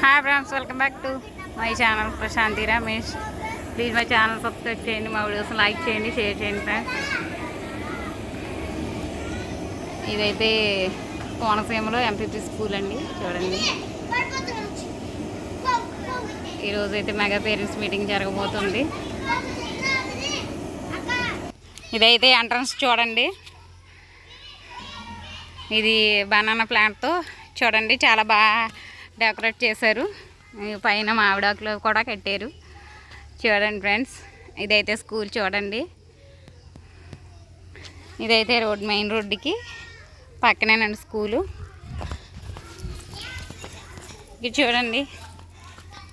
Hi friends welcome back to my channel Prashanthi Ramesh. Please my channel subscribe చేయండి మా videos like చేయండి share చేయండి friends. ఇదైతే కోనసీమలో ఎంపీపీ స్కూల్ అండి చూడండి. ఈరోజు అయితే మెగా పేరెంట్స్ మీటింగ్ జరగబోతుంది. ఇదైతే ఎంట్రన్స్ చూడండి. ఇది బనానా ప్లాంట్తో చూడండి చాలా బాగా డెకరేట్ చేశారు. పైన మామిడాకులు కూడా కట్టారు. చూడండి ఫ్రెండ్స్ ఇదైతే స్కూల్ చూడండి. ఇదైతే రోడ్ మెయిన్ రోడ్డుకి పక్కనేనండి స్కూలు. ఇది చూడండి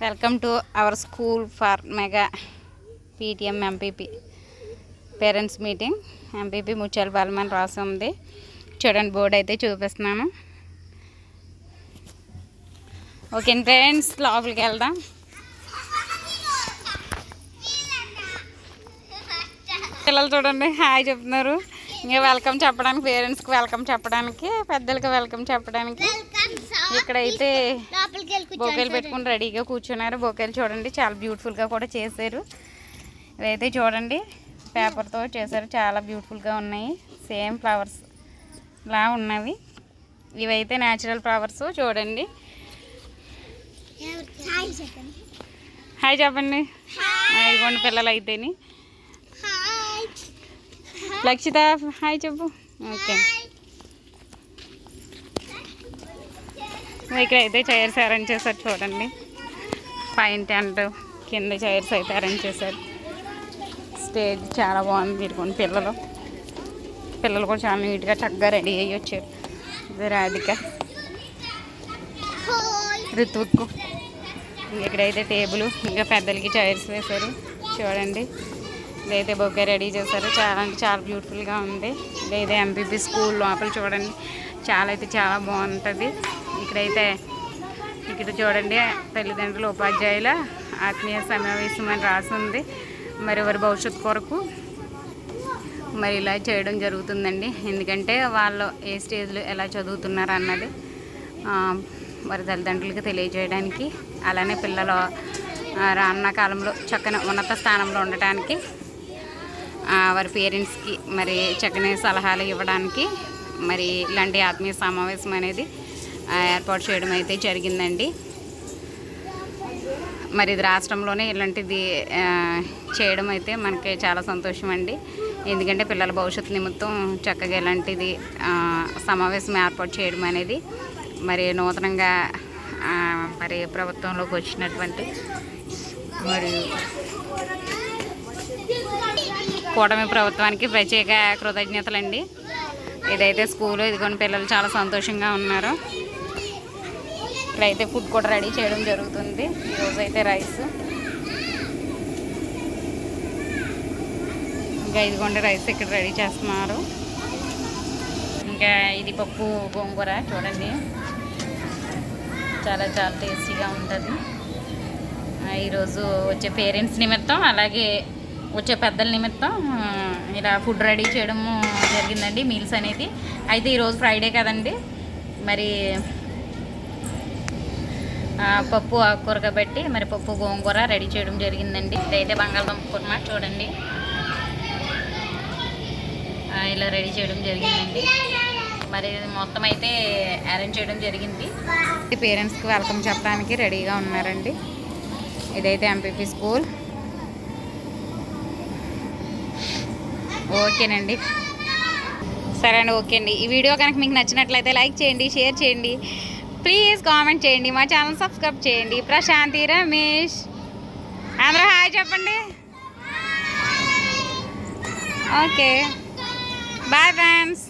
welcome to our school for mega PTM MPP parents meeting. MPP Mutyala Palem రాసి ఉంది. చూడండి బోర్డు అయితే చూపిస్తున్నాను. ఓకే ఫ్రెండ్స్ లోపలికి వెళ్దాం. పిల్లలు చూడండి హాయ్ చెప్తున్నారు. ఇంకా వెల్కమ్ చెప్పడానికి పేరెంట్స్కి వెల్కమ్ చెప్పడానికి పెద్దలకి వెల్కమ్ చెప్పడానికి. ఇక్కడైతే బొకేలు పెట్టుకుని రెడీగా కూర్చున్నారు. బొకేలు చూడండి చాలా బ్యూటిఫుల్గా కూడా చేశారు. ఇదైతే చూడండి పేపర్తో చేశారు. చాలా బ్యూటిఫుల్గా ఉన్నాయి. సేమ్ ఫ్లవర్స్ లా ఉన్నవి. ఇవైతే న్యాచురల్ ఫ్లవర్స్ చూడండి. హాయ్ చెప్పండి. ఇదిగోండి పిల్లలు అయితేని లక్షిత హాయ్ చెప్పు. ఓకే. ఇక్కడ అయితే చైర్స్ అరేంజ్ చేశారు చూడండి. పైన టెంట్ కింద చైర్స్ అయితే అరేంజ్ చేశారు. స్టేజ్ చాలా బాగుంది వీడుకోండి పిల్లలు. పిల్లలు కూడా చాలా నీట్గా చక్కగా రెడీ అయ్యి వచ్చారు. రాధిక. ఋతువుకు ఇక్కడైతే టేబుల్ ఇంకా పెద్దలకి చైర్స్ వేశారు. చూడండి ఇదైతే బొగ్గే రెడీ చేశారు. చాలా అంటే చాలా బ్యూటిఫుల్గా ఉంది. ఇదైతే ఎంపీపీ స్కూల్ లోపల చూడండి చాలా అయితే చాలా బాగుంటుంది. ఇక్కడైతే ఇక్కడ చూడండి తల్లిదండ్రులు ఉపాధ్యాయుల ఆత్మీయ సమావేశం అని రాసి ఉంది మరి ఎవరి భవిష్యత్తు కొరకు? మరి ఇలా చేయడం జరుగుతుందండి. ఎందుకంటే వాళ్ళు ఏ స్టేజ్లో ఎలా చదువుతున్నారు అన్నది వారి తల్లిదండ్రులకి తెలియజేయడానికి అలానే పిల్లలు రానున్న కాలంలో చక్కని ఉన్నత స్థానంలో ఉండటానికి వారి పేరెంట్స్కి మరి చక్కని సలహాలు ఇవ్వడానికి మరి ఇలాంటి ఆత్మీయ సమావేశం అనేది ఏర్పాటు చేయడం అయితే జరిగిందండి. మరి ఇది రాష్ట్రంలోనే ఇలాంటిది చేయడం అయితే మనకి చాలా సంతోషం అండి ఎందుకంటే పిల్లల భవిష్యత్తు నిమిత్తం చక్కగా ఇలాంటిది సమావేశం ఏర్పాటు చేయడం అనేది మరి నూతనంగా మరి ప్రభుత్వంలోకి వచ్చినటువంటి మరి కూటమి ప్రభుత్వానికి ప్రత్యేక కృతజ్ఞతలండి. ఇదైతే స్కూలు ఇదిగోని పిల్లలు చాలా సంతోషంగా ఉన్నారు. ఇక్కడైతే ఫుడ్ కూడా రెడీ చేయడం జరుగుతుంది. ఈరోజు అయితే రైస్. ఇంకా ఇదిగోండి రైస్ ఇక్కడ రెడీ చేస్తున్నారు. ఇంకా ఇది పప్పు గోంగూర చూడండి. చాలా చాలా టేస్టీగా ఉంటుంది. ఈరోజు వచ్చే పేరెంట్స్ నిమిత్తం అలాగే వచ్చే పెద్దల నిమిత్తం ఇలా ఫుడ్ రెడీ చేయడము జరిగిందండి మీల్స్ అనేది. అయితే ఈరోజు ఫ్రైడే కదండి. మరి పప్పు ఆకుకూర కాబట్టి మరి పప్పు గోంగూర రెడీ చేయడం జరిగిందండి. ఇదైతే బంగాళదుంప కుర్మ చూడండి. ఇలా రెడీ చేయడం జరిగిందండి. మరి మొత్తం అయితే అరేంజ్ చేయడం జరిగింది. పేరెంట్స్కి వెల్కమ్ చెప్పడానికి రెడీగా ఉన్నారండి. ఇదైతే ఎంపీపీ స్కూల్ ఓకేనండి. సరే అండి ఓకే అండి. ఈ వీడియో కనుక మీకు నచ్చినట్లయితే లైక్ చేయండి షేర్ చేయండి. ప్లీజ్ కామెంట్ చేయండి. మా ఛానల్ సబ్స్క్రైబ్ చేయండి. ప్రశాంతి రమేష్. అందరూ హాయ్ చెప్పండి. Okay bye friends